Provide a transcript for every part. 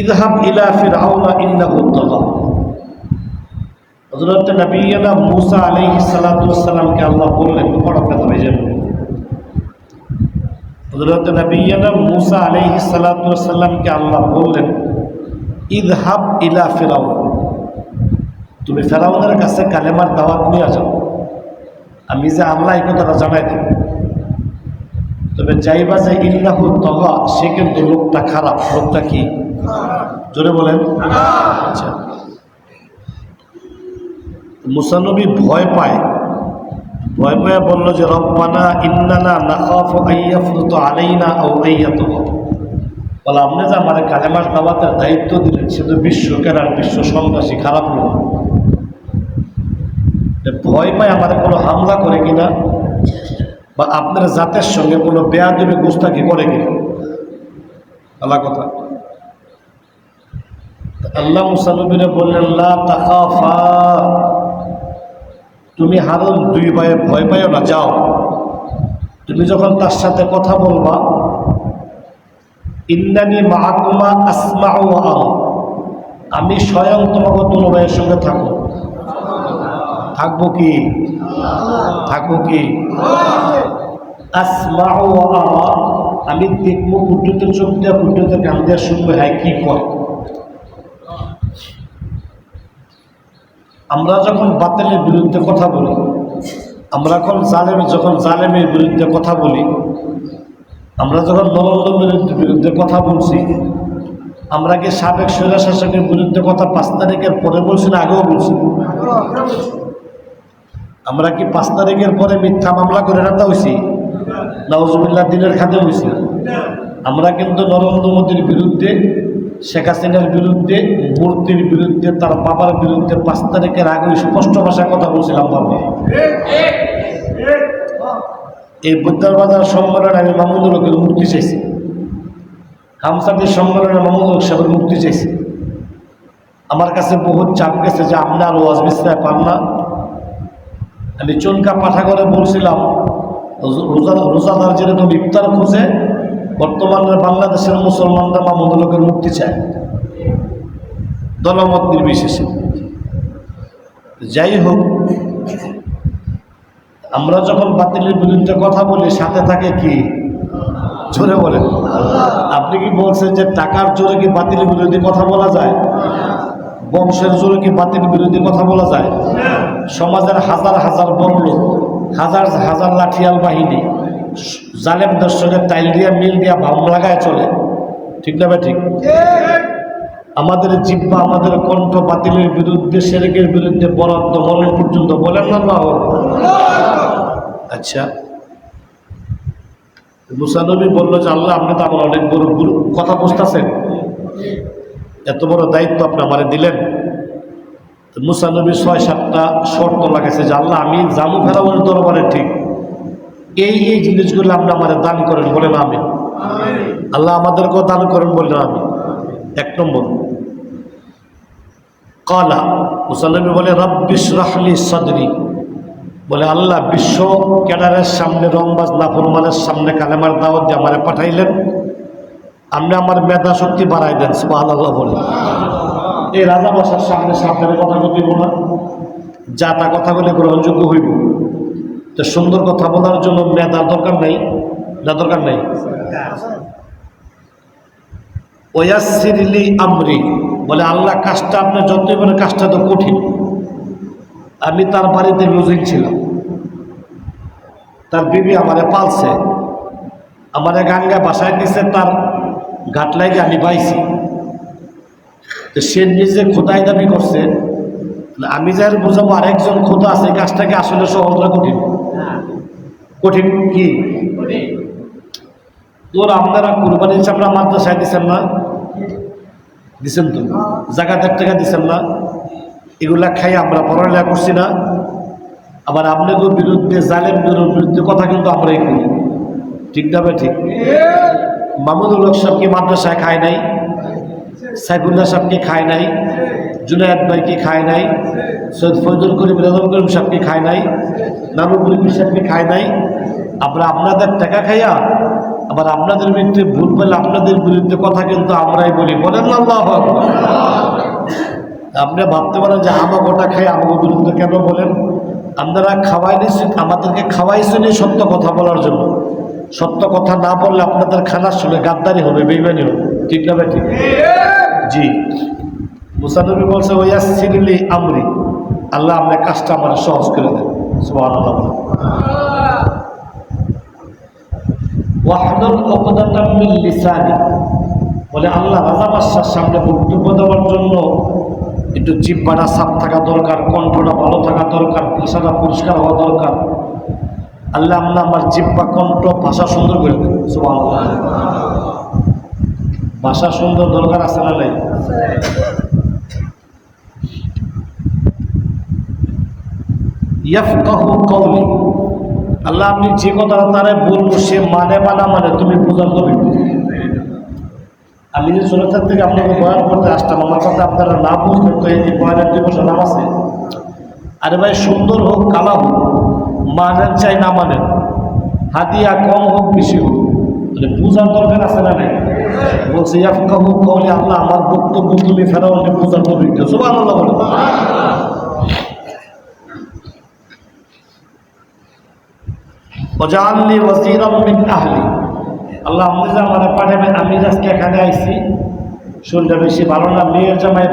ইদহাব ইলা ফিরআউনা ইন্নাহু তাগা। হযরত নবিয়না মুসা আলাইহিস সালাতু ওয়াসসালামকে আল্লাহ বললেন পড়াতে হবে যেন হযরত নবিয়না মুসা আলাইহিস সালাতু ওয়াসসালামকে আল্লাহ বললেন, ইদহাব ইলা ফিরআউন। তুমি ফেরাউনের কাছে কালেমার দাওয়াত নিয়ে যাও। আমি যে আল্লাহ এই কথাটা জানাই দেব। তবে যাইবা যে ইন্নাহু তগা, সে কিন্তু লোকটা খারাপ। লোকটা কি? জোরে বলেন। আচ্ছা। মুসানবী ভয় পায়। ভয় পায় বলল যে, রব্বানা ইন্নানা নাখাফ আইয়াফরুত আলাইনা আও আইয়াত বলে, আপনি যে আমার কালেমার দাওয়াতের দায়িত্ব দিলেন, সে তো বিশ্ব কেনার বিশ্ব সন্ত্রাসী, খারাপ লোক। ভয় পায় আমাদের কোনো হামলা করে কিনা বা আপনার জাতের সঙ্গে কোনো বেয়াদবি গোস্তাকি করে কিনা আল্লাহ কথা। আল্লাহ মুসানবিরে বললেন তুমি হারুন দুই ভাইয়ে ভয় পাইও না, যাও। তুমি যখন তার সাথে কথা বলবা, ইন্নানি মাহাকুমা আসমাউ আল আমি স্বয়ং তোমাকে দুনো ভাইয়ের সঙ্গে থাকো থাকব কি? থাকব কি? আসমা আমি দেখব কুট্টুতে চোখ দেওয়া কুট্টুতে কান দেওয়া শুনব হ্যাঁ কি করে আমরা যখন বাতিলের বিরুদ্ধে কথা বলি, আমরা এখন জালেম, যখন জালেমের বিরুদ্ধে কথা বলি, আমরা যখন নরেন্দ্র বিরুদ্ধে কথা বলছি, আমরা কি সাবেক স্বৈরা শাসকের বিরুদ্ধে কথা পাঁচ তারিখের পরে বলছি না আগেও বলছি? আমরা কি পাঁচ তারিখের পরে মিথ্যা মামলা করে রাখা হয়েছি নওয়াজুবিল্লাহ দিনের খাতে হয়েছি আমরা কিন্তু নরেন্দ্র মোদীর বিরুদ্ধে শেখ হাসিনার বিরুদ্ধে, মূর্তির বিরুদ্ধে, তার বাবার বিরুদ্ধে পাঁচ তারিখের আগে স্পষ্ট ভাষায় কথা বলছিলাম বাবা। এই বুদ্ধার বাজার সম্মেলনে আমি মামুনুল হকের মুক্তি চাইছি। হামসাদের সম্মেলনে মামুনুল হক সাহেবের মুক্তি চাইছি। আমার কাছে বহুত চাপ গেছে যে আপনার ওয়াজ বিস্তায় পান না। আমি চনকা পাঠাগরে বলছিলাম, রোজা রোজাদার যেরকম ইফতার খুঁজে বর্তমানে বাংলাদেশের মুসলমানরা মামুনুল হকের মুক্তি চায়। দলমত নির্বিশেষে। যাই হোক, আমরা যখন বাতিলের বিরুদ্ধে কথা বলি, সাথে থাকে কি? জোরে বলেন। আপনি কি বলছেন যে টাকার জোরে কি বাতিলের বিরুদ্ধে কথা বলা যায়? বংশের জোরে কি বাতিল বিরোধী কথা বলা যায়? সমাজের হাজার হাজার বড় হাজার হাজার লাঠিয়াল বাহিনী জালেম দর্শকের তাইল দিয়া, মিল দিয়া ভাম লাগায় চলে। ঠিক না ঠিক? আমাদের জিব্বা আমাদের কণ্ঠ বাতিলের বিরুদ্ধে, সেরেকের বিরুদ্ধে বরাদ্দ মরণ পর্যন্ত বলেন না আল্লাহ আচ্ছা। মুসানবী বলল যে, আল্লাহ, আপনি তো আমার অনেক বড় গুরু। কথা বুঝতেছেন? এত বড় দায়িত্ব আপনি আমারে দিলেন। মুসানবী ছয় সাতটা শর্ত লাগাইছে যে, আল্লাহ, আমি জামু ফেরাউনের দরবারে ঠিক এই এই জিনিসগুলো আপনি আমাদের দান করেন বলেন আমি। আল্লাহ আমাদেরকেও দান করেন বললেন আমি। এক নম্বর। কলা, মুসাল্লামী বলে রব্বিশ রাহলি সদরি। বলে, আল্লাহ বিশ্ব ক্যাডারের সামনে রংবাজ নাফরমানের সামনে কালেমার দাওয়াত দিয়ে আমারে পাঠাইলেন। আপনি আমার মেধা শক্তি বাড়াই দেন। আল্লাহ বলে। এই রাজা বসার সামনে সাবধানে কথা বলিব না। যা তা কথাগুলি গ্রহণযোগ্য হইব। তো সুন্দর কথা বলার জন্য মেধার দরকার নেই। না দরকার নেই? ওয়াসিরলি আমরি, বলে আল্লাহ কাজটা আপনার যতই বলে কাজটা তো কঠিন। আমি তার বাড়িতে লজিং ছিলাম। তার বিবি আমারে পালছে। আমারে গাঙ্গা বাসায় দিছে তার ঘাটলাইকে আমি পাইছি তো সে নিজে খোদাই দাবি করছে, আমি যার বুঝাবো আরেকজন খোদা আছে কাজটাকে আসলে সহজটা কঠিন। কঠিন কি? তোর আপনারা কুরবানির চাপড়া মাদ্রাসায় দিচ্ছেন না। দিচ্ছেন তো। জায়গা দেড় টাকা দিচ্ছেন না। এগুলা খাই আমরা পড়ালেখা করছি না। আবার আপনাদের বিরুদ্ধে জালেম বিরুদ্ধে কথা কিন্তু আমরাই করি। ঠিক না ঠিক। মামুনুল হক সাহেব কি মাদ্রাসায় খায় নাই? সাইফুল্লাহ সাহেব কি খায় নাই, জুনায়দ ভাই কি খায় নাই, সৈয়দ ফজল করিম রেজল করিম সাহেব কি খায় নাই নানুপুরি সাহেব কি খায় নাই। আমরা আপনাদের টাকা খাইয়া, আবার আপনাদের বিরুদ্ধে ভুল বলে আপনাদের বিরুদ্ধে কথা কিন্তু আমরাই বলি। বলেন না। আপনি ভাবতে পারেন যে আমাকে ওটা খাই আমাকে বিরুদ্ধে কেন বলেন? আপনারা খাওয়াই নিচ্ছেন আমাদেরকে খাওয়াইছেন সত্য কথা বলার জন্য। সত্য কথা না বললে আপনাদের খানার সঙ্গে গাদ্দারি হবে, বেইমানি হবে। ঠিক না ভাই, ঠিক? জি। মুসানবী বলছে ওইয়া সিরিলি আমরি। আল্লাহ আপনার কাজটা আমার সহজ করে দেন। লিসানি। বলে, আল্লাহ রাজা বাদশার সামনে বক্তব্য দেওয়ার জন্য একটু জিব্বাটা সাপ থাকা দরকার, কণ্ঠটা ভালো থাকা দরকার, ভাষাটা পরিষ্কার হওয়া দরকার। আল্লাহ আল্লাহ আমার জিব্বা, কণ্ঠ, ভাষা সুন্দর করে দেন। সুবহানাল্লাহ। ভাষা সুন্দর দরকার আছে না নাই? আল্লাহ আপনি যে কথাটা তারে বলব, সে মানে বা না মানে তুমি বোঝার তো আমি যে সুরক্ষার থেকে আপনাকে বয়ান করতে আসতাম, আমার কথা আপনারা না বুঝলেন তো এই বয়ানের দুই বছর নাম আছে। আরে ভাই, সুন্দর হোক, কালা হোক মানেন চাই না মানেন হাতিয়া কম হোক, বেশি হোক। মানে বুঝার দরকার আছে না নাই? বলছে ইয়াফকা হোক কলে আল্লাহ আমার বক্তব্য তুমি ফেরাও বুঝার অভিজ্ঞ সুবাহ আল্লাহ বলে। আল্লাহ আপনি আমি আইছি, শরীরটা বেশি ভালো না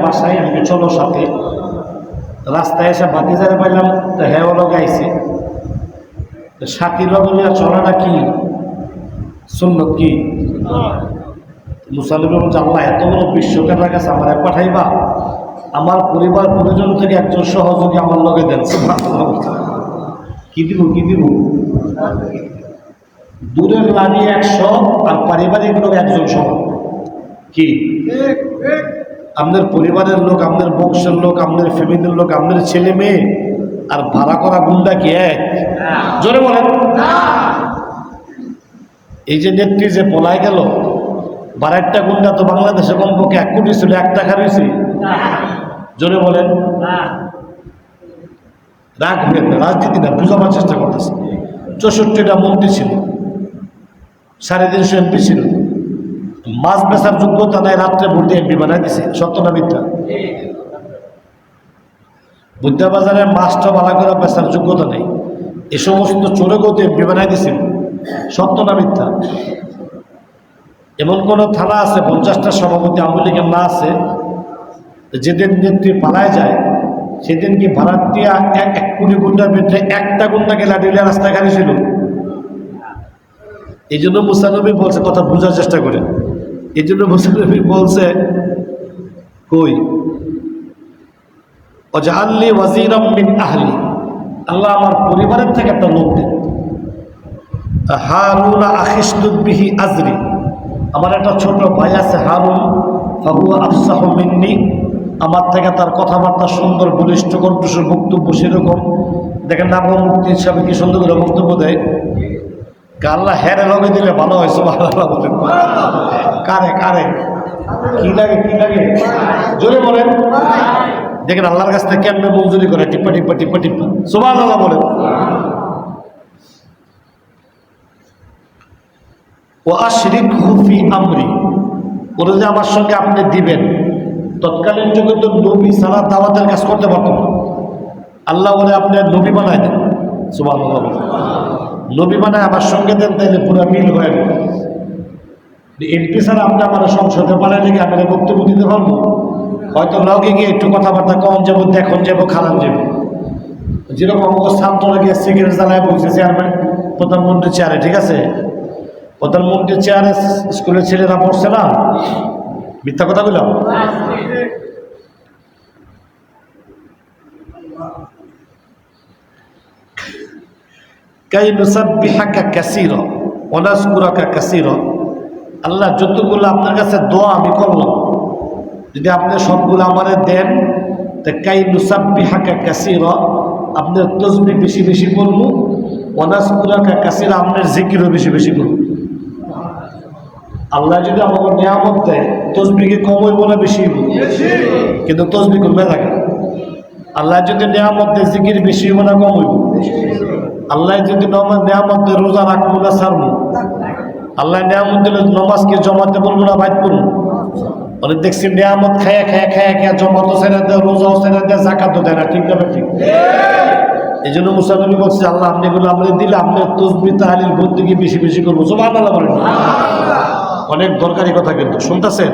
বাসায়, আমি চলো সাথে। রাস্তায় এসে পাইলাম হ্যাঁ চলাটা কি? শুনল কি? মুসালিম বলছে আল্লাহ এত বড় বিশ্বকাপের কাছে আমার পাঠাইবা? আমার পরিবার পরিজন থেকে একজন সহযোগী আমার লগে দেন। কি দিব কি দিব? দূরের লানি একশো আর পারিবারিক লোক একজন সহ কি? আপনার পরিবারের লোক আপনার বংশের লোক আপনার ফ্যামিলির লোক আপনার ছেলে মেয়ে আর ভাড়া করা গুন্ডা কি এক? জোরে বলেন। এই যে নেত্রী যে পলায় গেল বারেকটা গুন্ডা তো বাংলাদেশে কমপক্ষে এক কোটি ছিল, এক টাকা রয়েছে। জোরে বলেন। রাগ হবেন না, রাজনীতি না বুঝাবার চেষ্টা করতেছে। চৌষট্টিটা মন্ত্রী ছিল, সাড়ে তিনশো এমপি ছিল। মাছ বেচার যোগ্যতা নাই, রাত্রে ভোটে এমপি বানাই দিছে, সত্য না মিথ্যা? মাছটা বালা করে বেচার যোগ্যতা নেই। এ সমস্ত চোরে গতে এমপি বানাই দিছিল সত্য না মিথ্যা? এমন কোন থানা আছে, পঞ্চাশটা সভাপতি আওয়ামী লীগের না আছে যেদিন নেত্রী পালায় যায়, সেদিন কি ভাড়ার দিয়া এক এক কোটি গুন্ডার ভিতরে একটা গুন্ডাকে লাঠিলে রাস্তায় খালি ছিল? এই জন্য মুসানবী বলছে, কথা বোঝার চেষ্টা করে এই জন্য মুসানবী বলছে, কই? অজাহাল্লি ওয়াজিরাম মিন আহলি। আল্লাহ আমার পরিবারের থেকে একটা লোক দেন। হারুনা আখিসুদ্বিহি আজরি। আমার একটা ছোট ভাই আছে হারুন ফাহুয়া আফসাহ মিন্নি। আমার থেকে তার কথাবার্তা সুন্দর, বলিষ্ঠ, কণ্ঠস্বর, বক্তব্য সেরকম। দেখেন না আবহাওয়া মুক্তি হিসাবে কি সুন্দর করে বক্তব্য দেয়। আল্লাহ হেরে লগে দিলে ভালো হয়েছে ভালো বলেন। কারে কারে? কি লাগে কি লাগে? জোরে বলেন। দেখেন, আল্লাহর কাছ থেকে কেমনে মঞ্জুরি করে? টিপ্পা টিপ্পা টিপ্পা টিপ্পা সুবাহ আল্লাহ বলেন। ও আশরিক হুফি আমরি। ওরা যে আমার সঙ্গে আপনি দিবেন, তৎকালীন যুগে তো নবী সারা দাওয়াতের কাজ করতে পারতো আল্লাহ বলে, আপনি নবী বানায় দেন। সুবাহ নবী বানায় আমার সঙ্গে দেন, তাইলে পুরো মিল হয়ে গেল। এমপি ছাড়া আপনি আমার সংসদে বানায় লেগে আমি বক্তব্য দিতে পারব? হয়তো লগে গিয়ে একটু কথাবার্তা কম যাব, দেখুন যাব, খারাপ যাব। যেরকম ছাত্ররা গিয়ে সিগারেট জ্বালায় বলছে চেয়ারম্যান প্রধানমন্ত্রী চেয়ারে ঠিক আছে? প্রধানমন্ত্রীর চেয়ারে স্কুলের ছেলেরা পড়ছে না? মিথ্যা কথা বললাম? আল্লাহ যতগুলো আপনার কাছে দোয়া আমি করলাম, যদি আপনি সবগুলো আমারে দেন, তা কাই নুসাব্বিহাকা কাসীরা, আপনার তসবি বেশি বেশি করব ওনাসকুরাকা কাসীরা, আপনার জিকিরও বেশি বেশি করব। আল্লাহ যদি আমাকে নিয়ামত দেয় তসবিকে কম হইব না, বেশি হইব? কিন্তু তসবি কমবে থাকে। আল্লাহ যদি নিয়ামত দেয়, জিকির বেশি হইব না, কম হইব? আল্লাহ যদি নিয়ামত দেয়, রোজা রাখব না, ছাড়বো? আল্লাহ নিয়ামত দিলে নমাজকে জমাতে বলব না বাইত করুন অনেক দেখছি নিয়ামত খায়া খায়া খায়া খায়া জমাতো ছেড়ে দেয়, রোজাও ছেড়ে দেয়, জাকাতও দেয় না, ঠিক না ঠিক এই জন্য মুসানবী বলছে, আল্লাহ, আপনি এগুলো আমাদের দিলে আপনার তসবি তাহালিল বন্দিকে বেশি বেশি করব। সব আল্লাহ অনেক দরকারি কথা কিন্তু, শুনতেছেন?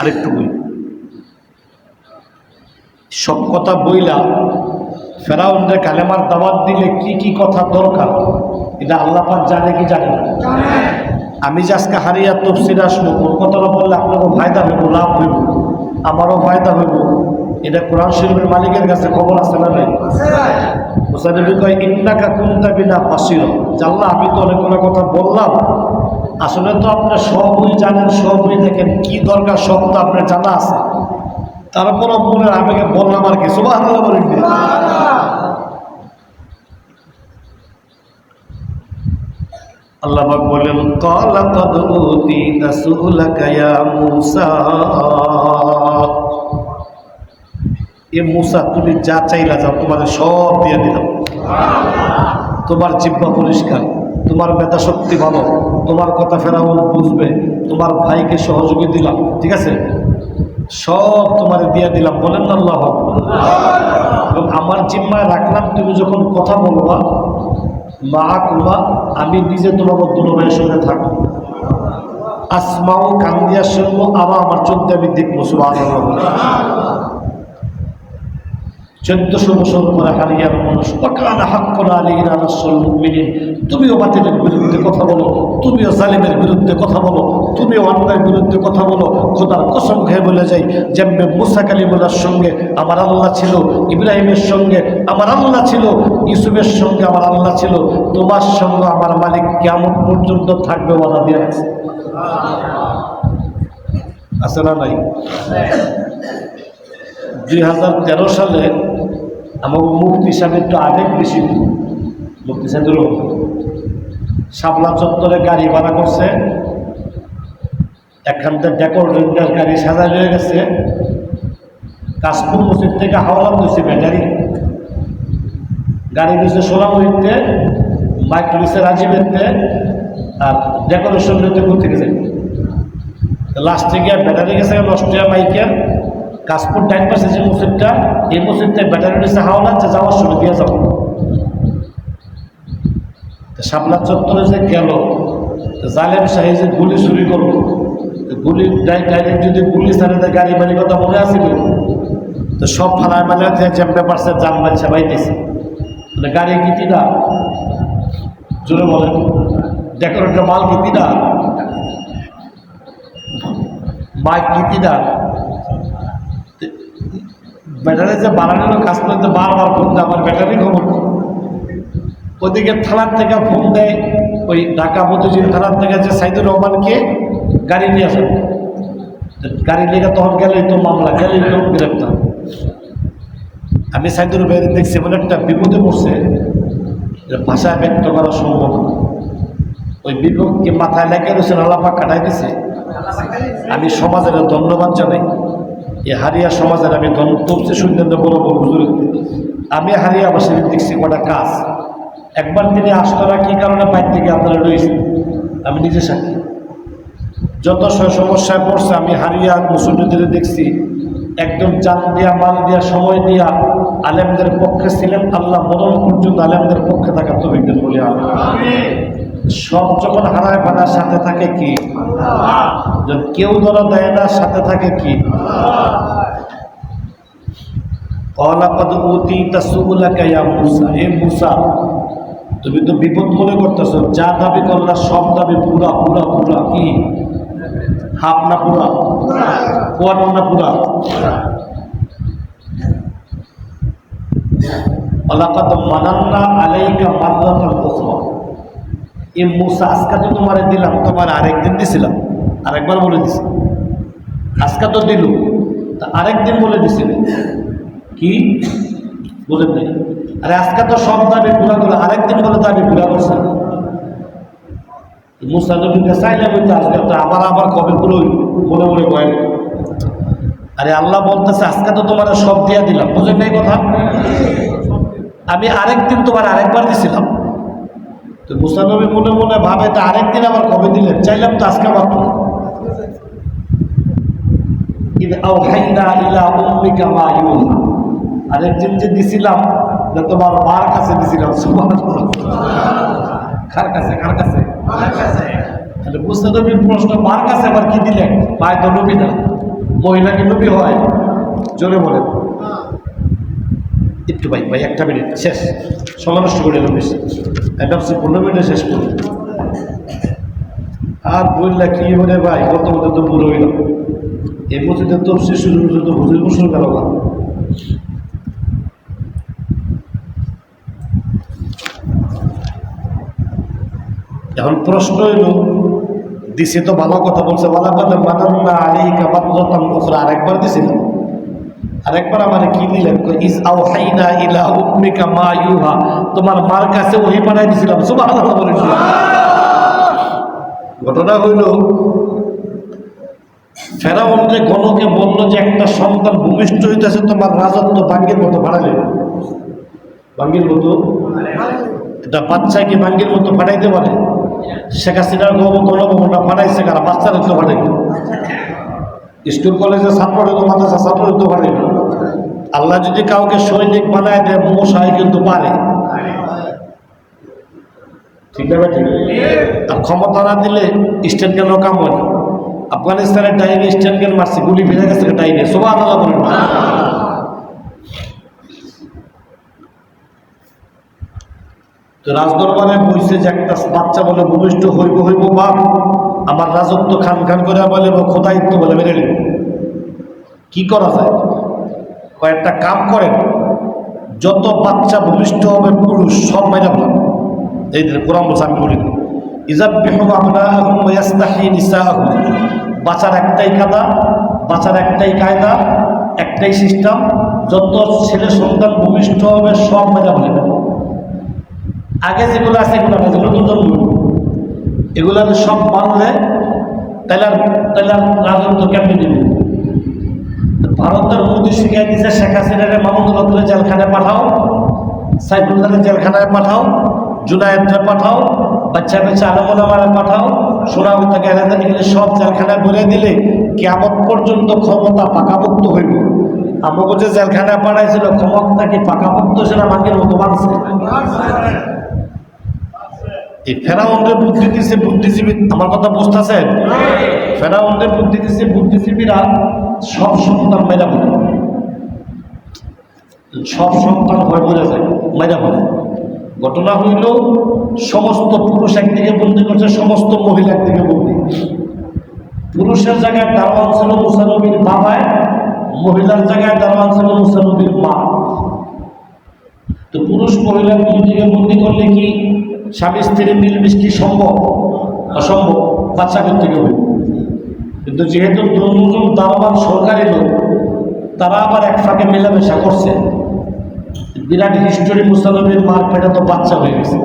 আরেকটু বই সব কথা বইলা ফেরাউনদের কালেমার দাওয়াত দিলে কি কি কথা দরকার? এটা আল্লাহ পাক জানে কি জানে না? আমি যে আজকে হারিয়া তফসির আসব, কোন কথাটা বললে আপনাকে ফায়দা হইব, লাভ হইব, আমারও ফায়দা হইব। এটা কোরআন শরীফের মালিকের কাছে খবর আছে না নাই? মুসানবী কয় ইন্নাকা কুনতা বিনা ফাসির জানলা আমি তো অনেকগুলো কথা বললাম আসলে তো আপনার সবই জানেন সবই দেখেন, কি দরকার সব তো আপনার জানা আছে। তারপর মনে আমাকে বললাম আর কি সুবাহ আল্লাহ বলেন ক্বালা ক্বাদ উতিতা সুলাকা মূসা। এ মূসা, তুমি যা চাইলা যাও তোমার সব দিয়ে দিলাম। তোমার জিব্বা পরিষ্কার। তোমার মেধা শক্তি ভালো, তোমার কথা ফেরাউন বুঝবে, তোমার ভাইকে সহযোগী দিলাম, ঠিক আছে? সব তোমার দিয়ে দিলাম, বলেন না আল্লাহ। এবং আমার জিম্মায় রাখলাম, তুমি যখন কথা বলবা মা কুমা আমি নিজে তোমার দুলভাইয়ের সঙ্গে থাকব। আসমাও কান দিয়া শুনব, আবার আমার চোখ দিয়ে আমি দেখব সুবাহ চোদ্দশো বছর পরে হারিয়ার মানুষ অকাল হাক্কর আলীর মুমিনিন। তুমিও বাতিলের বিরুদ্ধে কথা বলো, তুমিও জালিমের বিরুদ্ধে কথা বলো, তুমিও অন্যায়ের বিরুদ্ধে কথা বলো, খোদার কসম খেয়ে বলে যাই, যেমনি মুসা কালিমুল্লার সঙ্গে আমার আল্লাহ ছিল, ইব্রাহিমের সঙ্গে আমার আল্লাহ ছিল, ইউসুফের সঙ্গে আমার আল্লাহ ছিল, তোমার সঙ্গে আমার মালিক কেমন পর্যন্ত থাকবে বলা দিয়ে আছে। আছে না নাই? দুই হাজার তেরো সালে আমার মুক্তি সাহেবের একটু আবেগ বেশি। মুক্তি সাহেবের শাপলা চত্বরে গাড়ি ভাড়া করছে থেকে ডেকোরেটার গাড়ি সাজা হয়ে গেছে। কাশপুর মসজিদ থেকে হাওড়া দিয়েছে ব্যাটারি। গাড়ি দিয়েছে সোনামুড়িতে মাইক দিয়েছে রাজীবেরতে আর ডেকোরেশন থেকে যায় লাস্টে গিয়ে ব্যাটারি গেছে, নষ্ট মাইকের কাশপুর টাইম পাশে যে মসজিদটা, এই মসজিদটা ব্যাটারি যে যাওয়ার সময় দিয়ে যাব। শাপলা চত্বরে যে গেল জালেম শাহী যে গুলি চুরি করল গুলি ডাইরেক্ট যদি পুলিশ আনে গাড়ি বাড়ি কথা মনে আসিল তো সব ফালায় মানে যে চ্যাম্পে পেপারসে জান বাচ্চা বাইতেছে মানে গাড়ি গীতিটা জোরে বলেন। ডেকোরেটর মাল গীতিটা মাইক গীতিটা ব্যাটারি যে বাড়ানোর কাজ করতে বারবার ফোন দেয় আমার ব্যাটারি খবর। ওদিকে থানার থেকে ফোন দেয়, ওই ঢাকা মতিঝিল থানার থেকে যে সাইদুর রহমানকে গাড়ি নিয়ে আসেন গাড়ি নিয়ে তখন গেলেই তো মামলা, গেলেই তো গ্রেপ্তার আমি সাইদুর ভাইয়ের দেখছি বলে একটা বিপদে পড়ছে ভাষায় ব্যক্ত করা সম্ভব। ওই বিপদকে মাথায় লেগে রয়েছে আলাপা কাটাই দিছে আমি সমাজের ধন্যবাদ জানাই এই হারিয়া সমাজের আমি তবসে শুনলেন বড় বড় হুজুর। আমি হারিয়াবাসীর দেখছি কটা কাজ। একবার তিনি আসতরা কি কারণে বাইর থেকে আপনারা রয়েছেন? আমি নিজে সাক্ষী। যত সমস্যায় পড়ছে আমি হারিয়া মুসল্লিদের দেখছি। একদম জান দিয়া মাল দিয়া সময় দিয়া আলেমদের পক্ষে ছিলেন আল্লাহ মরণ পর্যন্ত আলেমদের পক্ষে থাকার তো বিজ্ঞান বলি আমি সব যখন হারায় ফারার সাথে থাকে কি? কেউ ধরা দেয় না সাথে থাকে কি? তুমি তো বিপদ মনে করতেছো। যা দাবি করলা, সব দাবি পুরা পুরা পুরা। কি? হাফ না পুরা? কোয়ার্টার না পুরা? অলাকাত মানান্না আলাইকা মাদ্রাতাল উখরা। এই মুসা, আজকে তো তোমারে দিলাম, তোমার আরেকদিন দিছিলাম। আরেকবার বলে দিছি। আজকে তো দিল, তা আরেকদিন বলে দিছিল কি? বলেন নাই। আরে আজকে তো সব দাবি পুরা করল, আরেকদিন বলে দাবি পুরা করছে। মুসা নবীকে চাইলাম কিন্তু আজকে তো আবার আবার কবে পুরো মনে মনে কয়েন আরে আল্লাহ বলতেছে, আজকে তো তোমার সব দিয়া দিলাম। বুঝেন নাই কথা? আমি আরেকদিন তোমার আরেকবার দিছিলাম। তো মুসানবী মনে মনে ভাবে, তা আরেকদিন আবার কবে দিলেন? চাইলাম তো আজকে মাত্র যে দিছিলাম যে তোমার মার কাছে দিছিলাম কার কাছে কার কাছে? তাহলে বুঝতে প্রশ্ন মার কাছে আবার কি দিলেন? মায় তো নবী না। মহিলাকে নবী হয়? জোরে বলেন। একটু ভাই ভাই একটা মিনিট শেষ। সময় নষ্ট করে এলাম বেশি। আমি ভাবছি পনেরো মিনিটে শেষ করি। আর বললা কি হলে ভাই? কত মতো তো বুড়ো হইলাম এই মধ্যে তো শিশু তো হুজুর মুসুর গেল না এখন প্রশ্ন হইল, দিছে তো ভালো কথা বলছে ভালো কথা মানান না আলী কাবাদ আরেকবার দিছিলাম আরেকবার আমার কি দিলেন? ইস আও হাইনা ইলা উম্মিকা মা ইউহা তোমার মার কাছে ওহি পাঠাই দিছিলাম, সুবহানাল্লাহ ঘটনা হইল ফেরাউন যে গণকে বলল যে একটা সন্তান ভূমিষ্ঠ হইতেছে, তোমার রাজত্ব বাঙ্গের মতো বাড়ালে বাঙ্গের মতো? এটা বাচ্চাকে বাঙ্গের মতো পাঠাইতে পারে। শেখ হাসিনার গণভবনটা পাঠাইছে কারা? বাচ্চারা তো পাঠাই স্কুল কলেজে ছাত্র তো মাদ্রাসা ছাত্র তো পারে আল্লাহ যদি কাউকে সৈনিক বানায় দেয় মশাই কিন্তু পারে। ঠিক না ঠিক আর ক্ষমতা না দিলে স্টেট গেল কাম হয় না। আফগানিস্তানের টাইমে গেল মারছে, গুলি ফিরে গেছে টাইমে সবাই আল্লাহ বলেন। তো রাজদরবারে বইছে যে একটা বাচ্চা বলে, ভূমিষ্ঠ হইব হইব বাপ। আমার রাজত্ব খান খান করে বলে বা খোদায়িত্ব বলে, মেনে নিল। কি করা যায়? কয়েকটা কাম করেন যত বাচ্চা ভূমিষ্ঠ হবে, পুরুষ সব মেনে ফেলাম এই কোরআন বলছে, আমি বলি ইজাব বেহম আপনাহি নিসা বাঁচার একটাই কাদা বাঁচার একটাই কায়দা, একটাই সিস্টেম, যত ছেলে সন্তান ভূমিষ্ঠ হবে, সব মেনে ফেলে আগে যেগুলো আছে এগুলো না যেগুলো নতুন এগুলো সব মানলে তাহলে আর তাহলে আর কেমনি দিবে ভারতের মোদী শিখাই দিচ্ছে শেখ হাসিনারে হকরে জেলখানায় পাঠাও সাইফুল্লাহরে জেলখানায় পাঠাও জুনায়েদরে পাঠাও, বাচ্চা বাচ্চা আলমোলামারে পাঠাও সোনাবু থেকে এলাকা নিয়ে সব জেলখানায় বলে দিলে কেমন পর্যন্ত ক্ষমতা পাকাপোক্ত হইব। আমাকে যে জেলখানায় পাঠাইছিল, ক্ষমতা কি পাকাপোক্ত সেটা মাঙ্গের মতো মানছে এই ফেরাউন্ডের বুদ্ধি দিছে বুদ্ধিজীবী, আমার কথা বুঝতেছেন ফেরাউন্ডের বুদ্ধি দিছে বুদ্ধিজীবীরা সব সন্তান মেরা সব সন্তান হয় বলে যায়, মেরা ঘটনা হইল সমস্ত পুরুষ একদিকে বন্দি করছে, সমস্ত মহিলা একদিকে বন্দি। পুরুষের জায়গায় দারোয়ান ছিল মুসানবীর বাবায় মহিলার জায়গায় দারোয়ান ছিল মুসানবীর মা। তো পুরুষ মহিলা দুই দিকে বন্দি করলে কি স্বামী স্ত্রীর মিলমিশ কি সম্ভব? অসম্ভব, বাচ্চা করতে হবে। কিন্তু যেহেতু দুজন দারোয়ান সরকারি লোক, তারা আবার এক ফাঁকে মেলামেশা করছে। বিরাট হিস্টোরি মুসানবীর মার পেটে তো বাচ্চা হয়ে গেছে।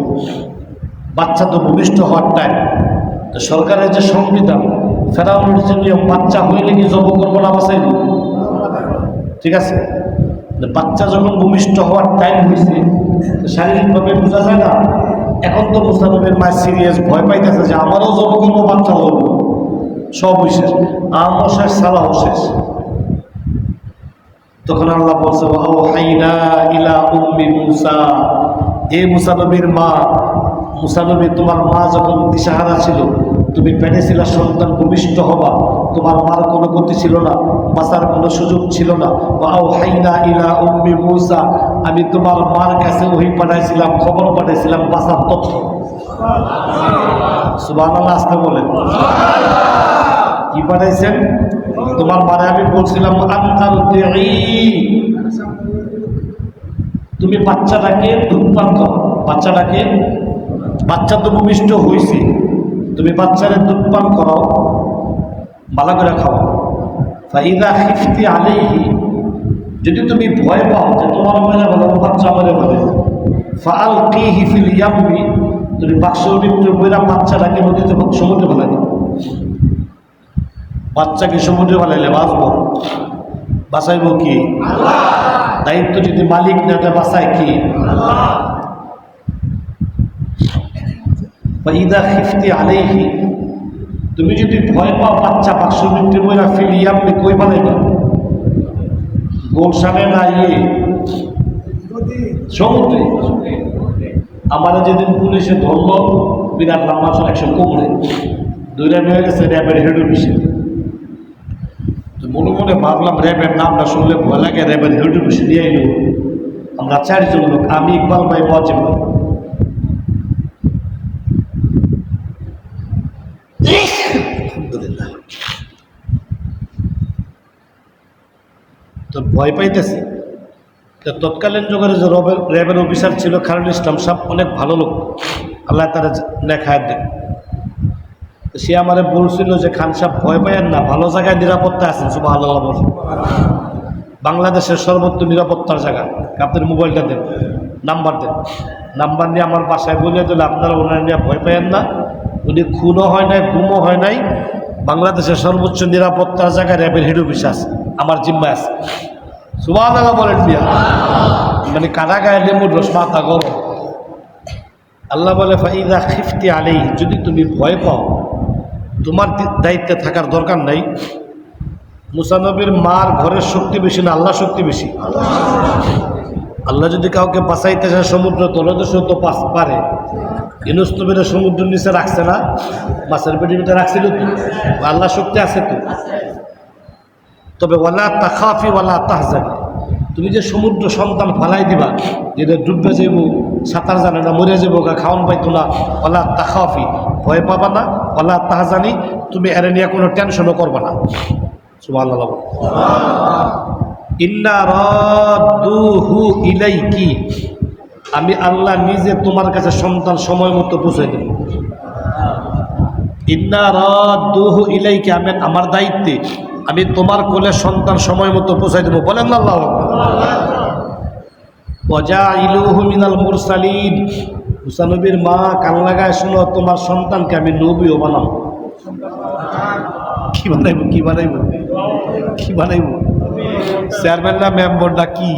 বাচ্চা তো ভূমিষ্ঠ হওয়ার টাইম তো সরকারের যে সংবিধান, ফেরাউনের যে নিয়ম, বাচ্চা হইলে কি জব করব না বাসাইব ঠিক আছে? বাচ্চা যখন ভূমিষ্ঠ হওয়ার টাইম হয়েছে শারীরিকভাবে বোঝা যায় না। এখন তো মুসানবের মায়ের সিরিয়াস ভয় পাইতেছে যে, আমারও জব করব, বাচ্চা হব। সব শেষ আমও শেষ সালাও শেষ। তখন আল্লাহ বলছে ইলা উম্মি মুসা। এ মুসা নবীর মা, মুসা নবী তোমার মা যখন দিশাহারা ছিল, তুমি পেটে ছিলা সন্তান, ভূমিষ্ঠ হবা। তোমার মার কোনো গতি ছিল না, বাঁচার কোনো সুযোগ ছিল না। ও হাইনা ইলা উম্মি মুসা। আমি তোমার মার কাছে ওই পাঠাইছিলাম, খবর পাঠাইছিলাম, বাঁচার তথ্য। সুবাহ আসতে বলেন। কি পাঠাইছেন? তোমার মানে আমি বলছিলাম তুমি বাচ্চাটাকে দুধপান করো। বাচ্চাটাকে, বাচ্চা তো ভূমিষ্ঠ হয়েছে তুমি বাচ্চারে দুধপান করো, ভালো করে খাও। ফাইদা হিফতি আলেহি যদি তুমি ভয় পাও যে তোমার মেরে ভালো, বাচ্চা মেরে ভালো ফাল কি হিফিল ইয়াম্মি। তুমি বাক্স ভিতরে বইরা বাচ্চাটাকে নদীতে সমুদ্রে ফেলে দাও। বাচ্চাকে সমুদ্রে ফেলাইলে বাঁচবো? বাঁচাইব কি? দায়িত্ব যদি মালিক না নেতা বাঁচায় কি? ইদা খিফতি আলেহি তুমি যদি ভয় পাও বাচ্চা পাঁচশো মিনিটের বইরা ফিলি, আপনি কই বানাইবা গোলশানে না ইয়ে? সমুদ্রে। আমার যেদিন পুলিশে ধরল, বিরাট লম্বা একশো কোমরে দুইটা হয়ে গেছে, র্যাবের হেড অফিসে তো মনে মনে ভাবলাম, র্যাবের নামটা শুনলে ভয় লাগে, র্যাবের অফিসে নিয়ে এলো আমরা চারজন লোক, আমি, ইকবাল ভাই, মজিব ভাই। আলহামদুলিল্লাহ। তো ভয় পাইতেছে? তৎকালীন যুগের যে র্যাবের অফিসার ছিল খারুল ইসলাম সাহেব, অনেক ভালো লোক। আল্লাহ তারা নেখায় দেন। সে আমারে বলছিল যে, খান সাহেব, ভয় পাইয়েন না, ভালো জায়গায় নিরাপত্তা আছেন সুবাহ আল্লাহ বল বাংলাদেশের সর্বোচ্চ নিরাপত্তার জায়গা। আপনার মোবাইলটা দেন, নাম্বার দেন। নাম্বার নিয়ে আমার বাসায় বলে দিলে, আপনারা ওনার নিয়ে ভয় পাইয়েন না, উনি খুনও হয় নাই, গুমও হয় নাই। বাংলাদেশের সর্বোচ্চ নিরাপত্তার জায়গায় র্যাবের হেড আছে, আমার জিম্মায় আছে। সুবাহ আল্লাহ বলেন দিয়া। মানে কাদা গায়ে লেমুর রস, মাথা গরম। আল্লাহ বলে ফাইদা খিফতি আলেই যদি তুমি ভয় পাও তোমার দায়িত্বে থাকার দরকার নাই। মুসানবীর মার ঘরের শক্তি বেশি না আল্লাহ শক্তি বেশি। আল্লাহ যদি কাউকে বাঁচাইতে চায় সমুদ্র তলদেশে তো পারে। ইনস্তবের সমুদ্রের নিচে রাখছে না, মাছের পেটের ভিতরে রাখছিল তো। আল্লাহ শক্তি আছে তো। তবে ওয়ালা তাখাফি, ওয়ালা তাহজানি। তুমি যে সমুদ্র সন্তান ফালাই দিবা, যেটা ডুববে যাইব সাঁতার জানে না, মরে যাব গা, খাওয়ান পাইতো না। ওলা তাখাফি, ভয় পাবা না, ওলা তাহাজানি, তুমি এর নিয়ে কোনো টেনশনও করবা না। রাদ্দুহু ইলাইকি, আমি আল্লাহ নিজে তোমার কাছে সন্তান সময় মতো পৌঁছে দেব। ইন্না রাদ্দুহু ইলাইকি, আমি আমার দায়িত্বে, আমি তোমার কোলে সন্তান সময় মতো পৌঁছাই দেবো। বলেন আল্লাহ। ওজা ইলুহু মিনাল মুরসালিন। হুসানবীর মা কান লাগায় শুনো, তোমার সন্তানকে আমি নবীও বানাবো। কি বানাইব কি বানাইব? কি বানাইব? চেয়ারম্যান না, মেম্বারটা কি?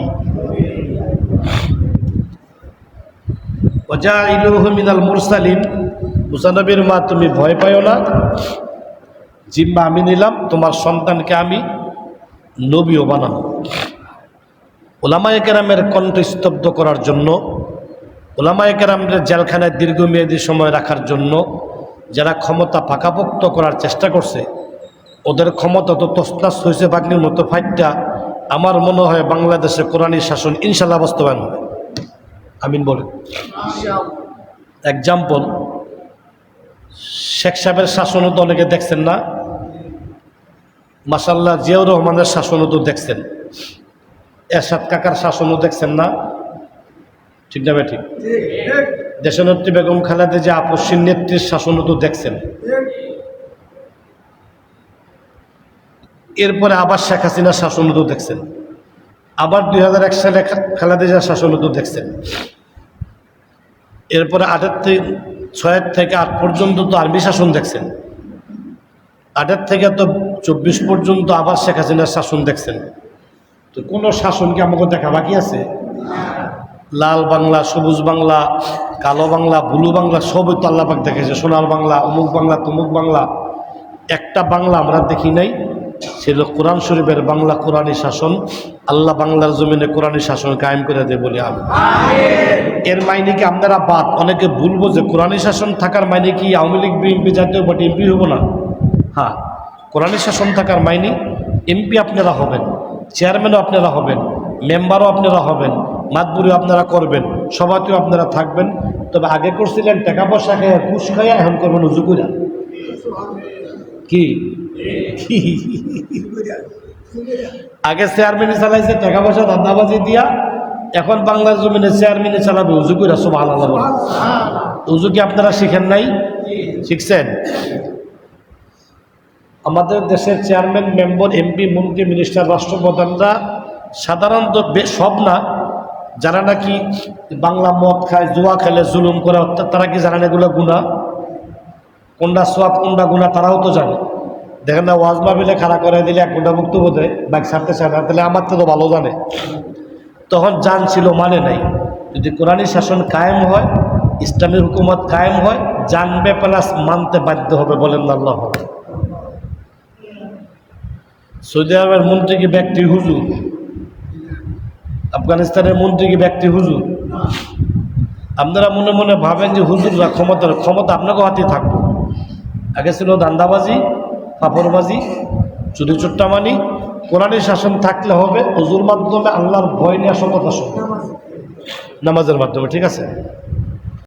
ওজা ইলুহু মিনাল মুরসালিন। হুসানবীর মা, তুমি ভয় পাইও না। জিম্মা আমি নিলাম, তোমার সন্তানকে আমি নবীও বানাবো। ওলামায় কেরামের কণ্ঠ স্তব্ধ করার জন্য ওলামায় কেরামের জেলখানায় দীর্ঘমেয়াদী সময় রাখার জন্য যারা ক্ষমতা পাকাপোক্ত করার চেষ্টা করছে, ওদের ক্ষমতা তো তসনাস হয়েছে বাগ্নির মতো ফাইটটা আমার মনে হয় বাংলাদেশে কোরআনী শাসন ইনশাল্লাহ বাস্তবায়ন হবে। আমিন বলেন। এক্সাম্পল শেখ সাহেবের শাসনও তো অনেকে দেখছেন না মাসাল্লাহ জিয়াউর রহমানের শাসনও তো দেখছেন। এরশাদ কাকার শাসনও দেখছেন না? ঠিক না ঠিক দেশনেত্রী বেগম খালেদা যে আপসীর নেত্রীর শাসনও তো দেখছেন। এরপরে আবার শেখ হাসিনার শাসনও তো দেখছেন। আবার দুই হাজার এক সালে খালেদা জিয়ার শাসনও তো দেখছেন। এরপরে আটের থেকে ছয়ের থেকে আট পর্যন্ত তো আর্মি শাসন দেখছেন। আটের থেকে তো চব্বিশ পর্যন্ত আবার শেখ হাসিনার শাসন দেখছেন। তো কোনো শাসন কি আমাকে দেখা বাকি আছে? লাল বাংলা সবুজ বাংলা কালো বাংলা ব্লু বাংলা সবই তো আল্লাপাক দেখেছে। সোনার বাংলা অমুক বাংলা তমুক বাংলা। একটা বাংলা আমরা দেখি নাই। ছিল কোরআন শরীফের বাংলা কোরআনী শাসন। আল্লাহ বাংলার জমিনে কোরআনী শাসন কায়েম করে দেয় বলে আমি। এর মাইনে কি আপনারা বাদ? অনেকে ভুলবো যে কোরআনী শাসন থাকার মাইনে কি Awami League BNP Jatiya Party MP হব না? হ্যাঁ কোরআনী শাসন থাকার মাইনে এমপি আপনারা হবেন। চেয়ারম্যানও আপনারা হবেন, মেম্বারও আপনারা হবেন, মাতবুরিও আপনারা করবেন, সভাতেও আপনারা থাকবেন। তবে আগে করছিলেন টাকা পয়সা খাইয়া ঘুষ খাইয়া, এখন করবেন উজু কইরা। কি? আগে চেয়ারম্যানে চালাইছে, টাকা পয়সা ধান্দাবাজি দিয়া, এখন বাংলার জমিনে চেয়ারম্যানে চালাবে, উজু কইরা সব আলাদা বলে। উজু কি আপনারা শিখেন নাই? শিখছেন? আমাদের দেশের চেয়ারম্যান, মেম্বার, এমপি, মন্ত্রী, মিনিস্টার, রাষ্ট্রপ্রধানরা সাধারণত সব না, যারা নাকি বাংলা মদ খায়, জুয়া খেলে, জুলুম করে, অর্থাৎ তারা কি জানেন এগুলো গুণা কোনটা সোয়াব, কোনটা গুণা তারাও তো জানে। দেখেন না, ওয়াজ মাহবিলে খাড়া করে দিলে এক ঘণ্টা বক্তব্য দেয় বাইক ছাড়তে চায় না, তাহলে আমার তো ভালো জানে। তখন জান ছিল মানে নাই। যদি কোরআনী শাসন কায়েম হয়, ইসলামের হুকুমত কায়েম হয়, জানবে প্লাস মানতে বাধ্য হবে বলেন আল্লাহ। সৌদি আরবের মন্ত্রী কি ব্যক্তি হুজুর? আফগানিস্তানের মন্ত্রী কি ব্যক্তি হুজুর? আপনারা মনে মনে ভাবেন যে হুজুররা ক্ষমতার ক্ষমতা আপনাকে হাতে থাকব। আগে ছিল দান্দাবাজি পাপড়বাজি চুরি চুট্টামানি কোরআনী শাসন থাকলে হবে, হুজুর মাধ্যমে আল্লাহর ভয় নিয়ে আসবে নামাজের মাধ্যমে, ঠিক আছে?